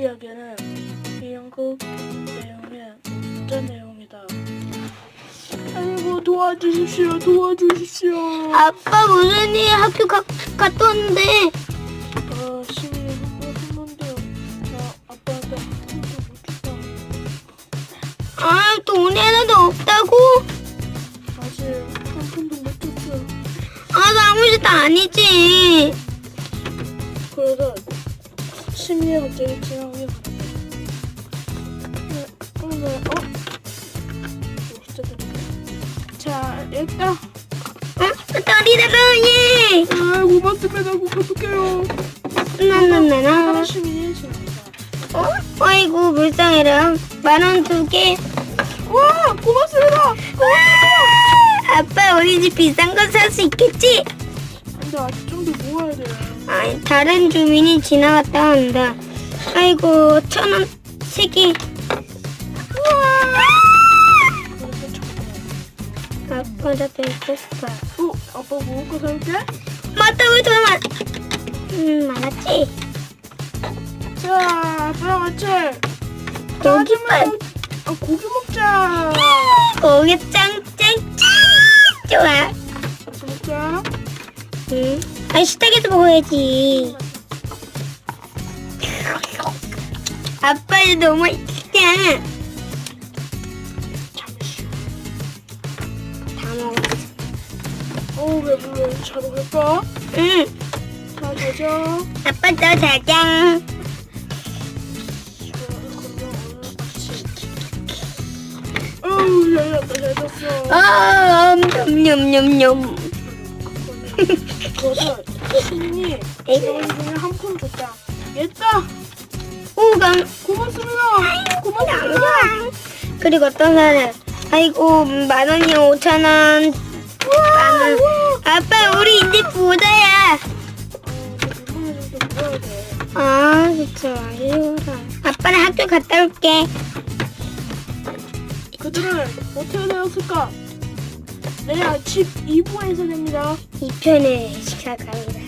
이야기는 비연극 내용의 진짜 내용이다. 아이고 도와주십시오, 도와주십시오. 아빠 무슨 일 학교 가, 갔다 왔는데 아, 시민이 한번 했는데요. 나 아빠한테 한 푼도 못 줬다. 아 돈이 하나도 없다고? 사실 한 푼도 못 줬어. 아 나 아무 짓도 아니지 그러다 심리에 갑자기 지나가게 오늘 어? 진짜. 자, 일단 어? 떨이다 예 아, 고맙습니다. 어떡해요. 나나나나. 어? 아이고 불쌍해라 만원 두개 와, 고맙습니다. 아빠 우리 집 비싼 거 살 수 있겠지? 근데 아직 좀 더 모아야 돼요. 아니 다른 주민이 지나갔다 한다 아이고 천 원 세개 그래서 잠깐만. 아빠가 배고파 어, 아빠 먹을 거 사올게. 맞다 우리 돈 많... 음 많았지? 자, 아빠랑 같이. 고기 짜장면 빨 먹- 아, 고기 먹자. 고기 짱짱짱 좋아. 응. 아니 식탁에서 먹어야지 아빠 이거 너무 맛있다 다 먹었어 어우, 배불러. 자러 갈까? 응 자, 가자. 아빠 또 자장 어우, 잘 잤다, 잘 잤어. 아 냠냠냠냠 그거는 신이 지금 중에 한푼 줬다. 얘다. 오감 고맙습니다. 고맙습니다. 그리고 어떤 사람 아이고 만 원이야 오천 원 만 원 아빠 우리 이제 부자야. 아 진짜 아이고라 아빠는 학교 갔다 올게 그들은 어떻게 되었을까? 내일 아침 2부에서 됩니다. 이 편의 시작합니다